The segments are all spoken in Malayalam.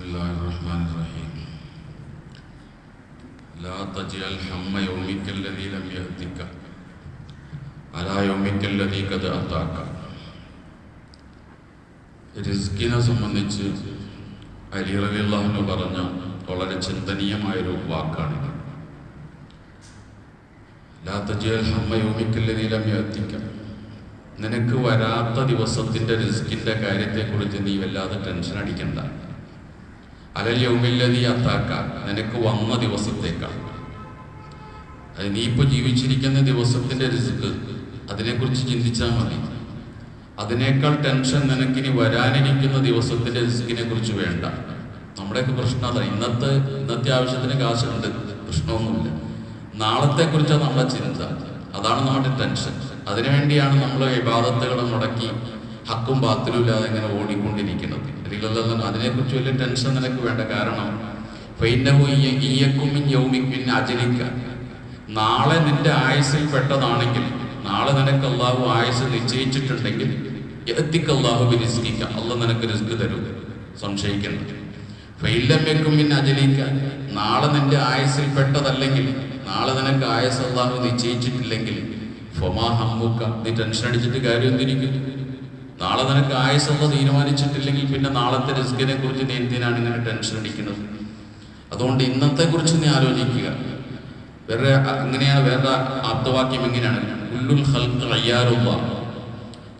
الله الرحمن الرحيم لا تجعل هم يومك الذي لم يأتك على يومك الذي قد أتاك റിസ്കിനെ സംബന്ധിച്ച് അലി റലിള്ളാഹു പറഞ്ഞ വളരെ ചിന്തനീയമായൊരു വാക്കാണിത് ലാ തജിയൽ ഹമ്മ യോമിക്കല്ലതി ലം യഅതിക നിനക്ക് വരാത്ത ദിവസത്തിന്റെ റിസ്കിന്റെ കാര്യത്തെക്കുറിച്ച് നീ വല്ലാതെ ടെൻഷൻ അടിക്കണ്ട അലൽ അത്താക്ക നിനക്ക് വന്ന ദിവസത്തേക്കാണ്. അത് നീ ഇപ്പോൾ ജീവിച്ചിരിക്കുന്ന ദിവസത്തിന്റെ റിസ്ക്. അതിനെക്കുറിച്ച് ചിന്തിച്ചാൽ മതി. അതിനേക്കാൾ ടെൻഷൻ നിനക്കിനി വരാനിരിക്കുന്ന ദിവസത്തിന്റെ റിസ്കിനെ കുറിച്ച് വേണ്ട. നമ്മുടെയൊക്കെ പ്രശ്നം അതാണ് ഇന്നത്തെ ഇന്നത്തെ ആവശ്യത്തിന് കാശുണ്ട്. പ്രശ്നമൊന്നുമില്ല. നാളത്തെ കുറിച്ചാണ് നമ്മുടെ ചിന്ത. അതാണ് നമ്മുടെ ടെൻഷൻ. അതിനുവേണ്ടിയാണ് നമ്മൾ വിവാദത്തുകൾ മുടക്കി ഹക്കും ബാത്തിലും ഇല്ലാതെ ഇങ്ങനെ ഓടിക്കൊണ്ടിരിക്കുന്നത്. ഇതിലെല്ലാം അതിനെക്കുറിച്ച് വലിയ ടെൻഷൻ നിനക്ക് വേണ്ട. കാരണം യൗമിക്കിൻ ആചരിക്ക നാളെ നിന്റെ ആയുസിൽ പെട്ടതാണെങ്കിൽ നാളെ നിനക്ക് അള്ളാഹു ആയുസ് നിശ്ചയിച്ചിട്ടുണ്ടെങ്കിൽ എത്തിക്ക് അള്ളാഹു റിസ്കിക്ക അല്ല നിനക്ക് റിസ്ക് തരും. സംശയിക്കുന്നു ഫൈലമ്യക്കും പിന്നെ അജലിക്ക. നാളെ നിന്റെ ആയുസിൽ പെട്ടതല്ലെങ്കിൽ നാളെ നിനക്ക് ആയുസ് അള്ളാഹു നിശ്ചയിച്ചിട്ടില്ലെങ്കിൽ ഫൊമാ ഹമ്മുക്ക. നീ ടെൻഷൻ അടിച്ചിട്ട് കാര്യം എന്തിരിക്കും? നാളെ നിനക്ക് ആയുസെന്ന് തീരുമാനിച്ചിട്ടില്ലെങ്കിൽ പിന്നെ നാളത്തെ റിസ്കിനെ കുറിച്ച് നീ എന്തിനാണ് ഇങ്ങനെ ടെൻഷൻ അടിക്കുന്നത്? അതുകൊണ്ട് ഇന്നത്തെ കുറിച്ച് നീ ആലോചിക്കുക. വേറെ അങ്ങനെയാണ് വേറെ ആപ്തവാക്യം എങ്ങനെയാണ് ഉള്ളുൽ ഹൽക്ക് അയ്യാറുള്ള.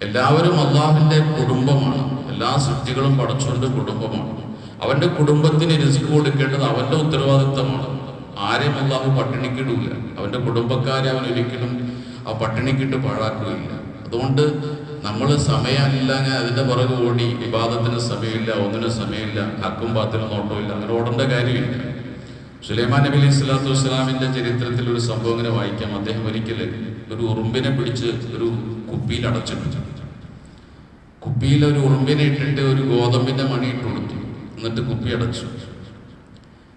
എല്ലാവരും അള്ളാഹിന്റെ കുടുംബമാണ്. എല്ലാ സൃഷ്ടികളും പടച്ചുകൊണ്ട് കുടുംബമാണ്. അവന്റെ കുടുംബത്തിന് റിസ്ക് കൊടുക്കേണ്ടത് അവന്റെ ഉത്തരവാദിത്തമാണ്. ആരെയും അള്ളാഹു പട്ടിണിക്കിടൂല. അവന്റെ കുടുംബക്കാരെ അവൻ ഒരിക്കലും ആ പട്ടിണിക്കിട്ട് പാഴാക്കുകയില്ല. അതുകൊണ്ട് നമ്മൾ സമയമില്ല ഞാൻ അതിന്റെ പുറകെ ഓടി. വിവാദത്തിന് സമയമില്ല ഒന്നിനും സമയമില്ല ഹക്കും പാത്തിനും നോട്ടമില്ല അങ്ങനെ ഓടേണ്ട കാര്യമില്ല. സുലൈമാൻ നബി അലൈഹി സ്വലാത്തു വസ്സലാമിന്റെ ചരിത്രത്തിൽ ഒരു സംഭവം ഇങ്ങനെ വായിക്കാം. അദ്ദേഹം ഒരിക്കൽ ഒരു ഉറുമ്പിനെ പിടിച്ച് ഒരു കുപ്പിയിൽ അടച്ചിട്ടു. കുപ്പിയിൽ ഒരു ഉറുമ്പിനെ ഇട്ടിട്ട് ഒരു ഗോതമ്പിന്റെ മണി ഇട്ട് കൊടുത്തു. എന്നിട്ട് കുപ്പി അടച്ചു.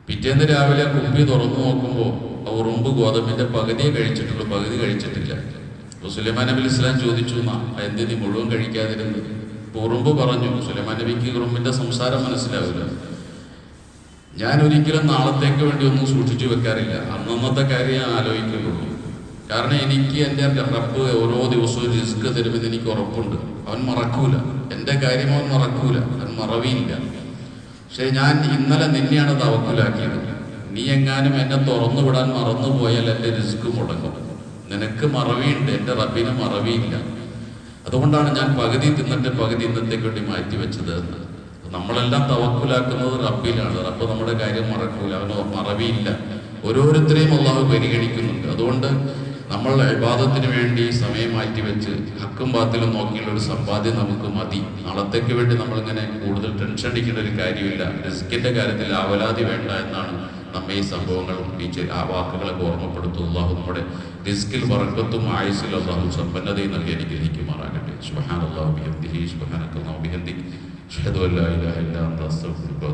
പിറ്റേന്ന് രാവിലെ കുപ്പി തുറന്നു നോക്കുമ്പോൾ ആ ഉറുമ്പ് ഗോതമ്പിന്റെ പകുതിയെ കഴിച്ചിട്ടുള്ളൂ പകുതി കഴിച്ചിട്ടില്ല. അപ്പൊ സുലൈമാൻ നബി ഇസ്ലാം ചോദിച്ചു എന്ത് നീ മുഴുവൻ കഴിക്കാതിരുന്നത്? ഉറുമ്പ് പറഞ്ഞു സുലൈമാൻ നബിക്ക് ഉറുമ്പിന്റെ സംസാരം മനസ്സിലാവില്ല. ഞാൻ ഒരിക്കലും നാളത്തേക്ക് വേണ്ടി ഒന്നും സൂക്ഷിച്ചു വെക്കാറില്ല. അന്നന്നത്തെ കാര്യം ആലോചിക്കുള്ളൂ. കാരണം എനിക്ക് എന്റെ റബ്ബ് ഓരോ ദിവസവും റിസ്ക് തരുമെന്ന് എനിക്ക് ഉറപ്പുണ്ട്. അവൻ മറക്കൂല. എന്റെ കാര്യം അവൻ മറക്കൂല. അവൻ മറവിയില്ല. പക്ഷെ ഞാൻ ഇന്നലെ നിന്നെയാണ് തവക്കുലാക്കിയത്. നീ എങ്ങാനും എന്നെ തുറന്നു വിടാൻ മറന്നു പോയാൽ എന്റെ റിസ്ക് മുടങ്ങും. നിനക്ക് മറവിയുണ്ട് എന്റെ റബ്ബിന് മറവിയില്ല. അതുകൊണ്ടാണ് ഞാൻ പകുതി തിന്നിട്ട് പകുതി ഇന്നത്തേക്ക് വേണ്ടി മാറ്റി വെച്ചത്. നമ്മളെല്ലാം തവക്കുലാക്കുന്നത് റബ്ബിലാണ്. റബ്ബ് നമ്മുടെ കാര്യം മറക്കൂല അവന് മറവിയില്ല. ഓരോരുത്തരെയും അള്ളാഹു പരിഗണിക്കുന്നുണ്ട്. അതുകൊണ്ട് നമ്മൾ വിവാദത്തിന് വേണ്ടി സമയം മാറ്റി വെച്ച് ഹക്കും ബാത്തിലും നോക്കിയുള്ള ഒരു സമ്പാദ്യം നമുക്ക് മതി. നാളത്തേക്ക് വേണ്ടി നമ്മളിങ്ങനെ കൂടുതൽ ടെൻഷൻ അടിക്കേണ്ട ഒരു കാര്യമില്ല. റിസ്കിന്റെ കാര്യത്തിൽ ആവലാതി വേണ്ട എന്നാണ് നമ്മെ ഈ സംഭവങ്ങൾ ഈ ആ വാക്കുകളൊക്കെ ഓർമ്മപ്പെടുത്തും. അള്ളാഹു നമ്മുടെ റിസ്കിൽ വറക്കത്തും ആയുസിൽ അള്ളാഹു സമ്പന്നതയും നൽകി അനുഗ്രഹിക്കുമാറാകട്ടെ സുഹാൻ അള്ളാഹു ബിഹന്ദിഹി അള്ളാഹു ബിഹന്ദി അഷ്ഹദു അല്ലാ ഇലാഹ ഇല്ലാ അന്ത അസ്തഗ്ഫിറുക